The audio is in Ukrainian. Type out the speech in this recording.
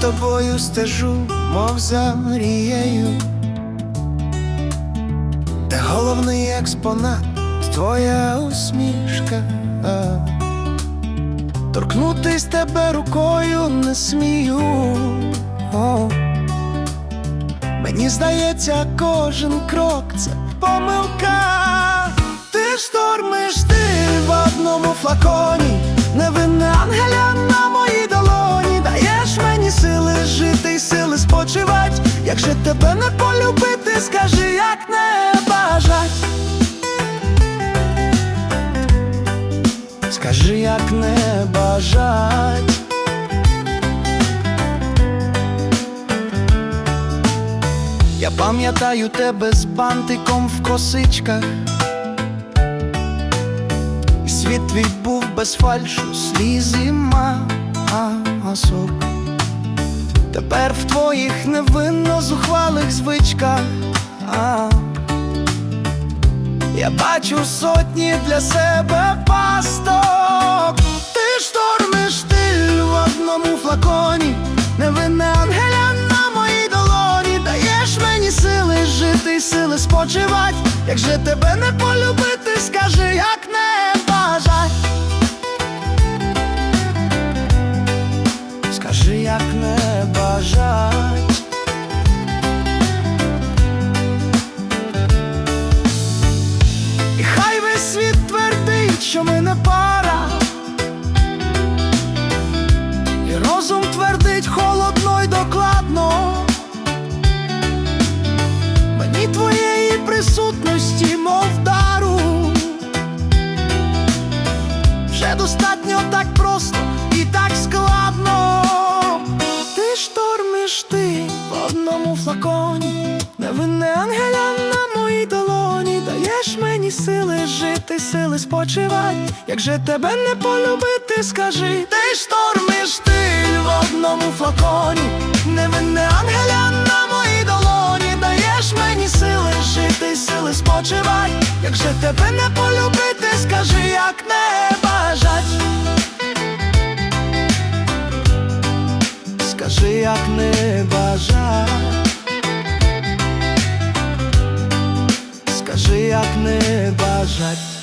тобою стежу, мов за мрією. Та головний експонат твоя усмішка. Торкнутись тебе рукою не смію. О. Мені здається, кожен крок це помилка. Ти штормиш ти в одному флаконі, Як же тебе не полюбити, скажи, як не бажать. Скажи, як не бажать. Я пам'ятаю тебе з бантиком в косичках. І світ твій був без фальшу, слізи масок. Тепер в твоїх невинно зухвалих звичках. А, я бачу сотні для себе пасток. Ти штормиш ти в одному флаконі, невинне ангеля на моїй долоні. Даєш мені сили жити сили спочивать. Як же тебе не полюбити, скажи, як не бажать. І хай весь світ твердить, що ми не пара. І розум твердить холодно й докладно. Мені твоєї присутності, мов дару. Вже достатньо так ангеля на моїй долоні. Даєш мені сили жити, сили спочивать. Як же тебе не полюбити, скажи, ти штормиш ти в одному флаконі, невинне ангеля на моїй долоні. Даєш мені сили жити, сили спочивать. Як же тебе не полюбити, скажи, як не бажать. Скажи, як не бажать. Бажать.